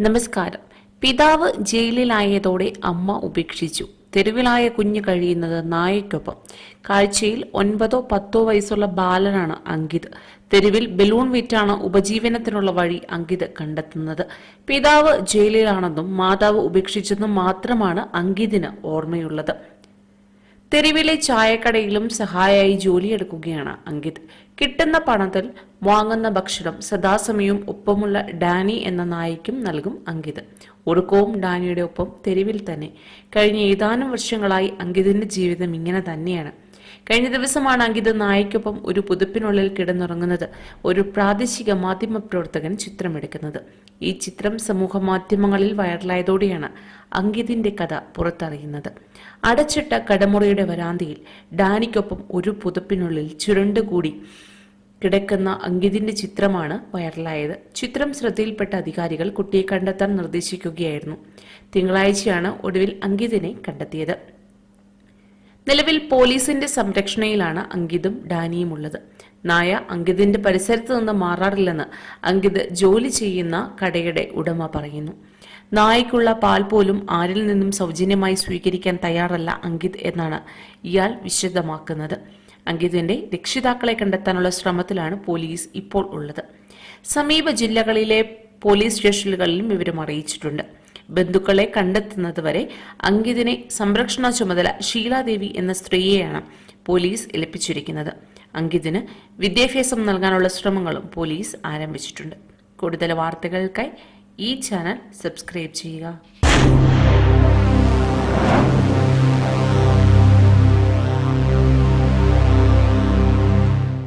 നമസ്കാരം. പിതാവ് ജയിലിലായതോടെ അമ്മ ഉപേക്ഷിച്ചു. തെരുവിലായ കുഞ്ഞ് കഴിയുന്നത് നായയ്ക്കൊപ്പം. കാഴ്ചയിൽ ഒൻപതോ പത്തോ വയസ്സുള്ള ബാലനാണ് അങ്കിത്. തെരുവിൽ ബലൂൺ വിറ്റാണ് ഉപജീവനത്തിനുള്ള വഴി അങ്കിത് കണ്ടെത്തുന്നത്. പിതാവ് ജയിലിലാണെന്നും മാതാവ് ഉപേക്ഷിച്ചെന്നും മാത്രമാണ് അങ്കിതിന് ഓർമ്മയുള്ളത്. തെരുവിലെ ചായക്കടയിലും സഹായിയായി ജോലിയെടുക്കുകയാണ് അങ്കിത്. കിട്ടുന്ന പണത്തിൽ വാങ്ങുന്ന ഭക്ഷണം സദാസമയവും ഒപ്പമുള്ള ഡാനി എന്ന നായിക്കും നൽകും അങ്കിത്. ഒടുക്കവും ഡാനിയുടെ ഒപ്പം തെരുവിൽ തന്നെ. കഴിഞ്ഞ ഏതാനും വർഷങ്ങളായി അങ്കിതിന്റെ ജീവിതം ഇങ്ങനെ തന്നെയാണ്. കഴിഞ്ഞ ദിവസമാണ് അങ്കിത നായയ്ക്കൊപ്പം ഒരു പുതുപ്പിനുള്ളിൽ കിടന്നുറങ്ങുന്നത്. ഒരു പ്രാദേശിക മാധ്യമ പ്രവർത്തകൻ ചിത്രമെടുക്കുന്നത്. ഈ ചിത്രം സമൂഹ മാധ്യമങ്ങളിൽ വൈറലായതോടെയാണ് അങ്കിതിന്റെ കഥ പുറത്തറിയുന്നത്. അടച്ചിട്ട കടമുറയുടെ വരാന്തയിൽ ഡാനിക്കൊപ്പം ഒരു പുതുപ്പിനുള്ളിൽ ചുരുണ്ടുകൂടി കിടക്കുന്ന അങ്കിതിന്റെ ചിത്രമാണ് വൈറലായത്. ചിത്രം ശ്രദ്ധയിൽപ്പെട്ട അധികാരികൾ കുട്ടിയെ കണ്ടെത്താൻ നിർദ്ദേശിക്കുകയായിരുന്നു. തിങ്കളാഴ്ചയാണ് ഒടുവിൽ അങ്കിതിനെ കണ്ടെത്തിയത്. നിലവിൽ പോലീസിന്റെ സംരക്ഷണയിലാണ് അങ്കിതും ഡാനിയും ഉള്ളത്. നായ അങ്കിതിന്റെ പരിസരത്ത് നിന്ന് മാറാറില്ലെന്ന് അങ്കിത് ജോലി ചെയ്യുന്ന കടയുടെ ഉടമ പറയുന്നു. നായയ്ക്കുള്ള പാൽ പോലും ആരിൽ നിന്നും സൗജന്യമായി സ്വീകരിക്കാൻ തയ്യാറല്ല അങ്കിത് എന്നാണ് ഇയാൾ വിശദമാക്കുന്നത്. അങ്കിതിന്റെ രക്ഷിതാക്കളെ കണ്ടെത്താനുള്ള ശ്രമത്തിലാണ് പോലീസ് ഇപ്പോൾ ഉള്ളത്. സമീപ ജില്ലകളിലെ പോലീസ് സ്റ്റേഷനുകളിലും വിവരം അറിയിച്ചിട്ടുണ്ട്. ബന്ധുക്കളെ കണ്ടെത്തുന്നതുവരെ അങ്കിതിനെ സംരക്ഷണ ചുമതല ഷീലാദേവി എന്ന സ്ത്രീയെയാണ് പോലീസ് ഏൽപ്പിച്ചിരിക്കുന്നത്. അങ്കിതിന് വിദ്യാഭ്യാസം നൽകാനുള്ള ശ്രമങ്ങളും പോലീസ് ആരംഭിച്ചിട്ടുണ്ട്. കൂടുതൽ വാർത്തകൾക്കായി ഈ ചാനൽ സബ്സ്ക്രൈബ് ചെയ്യുക.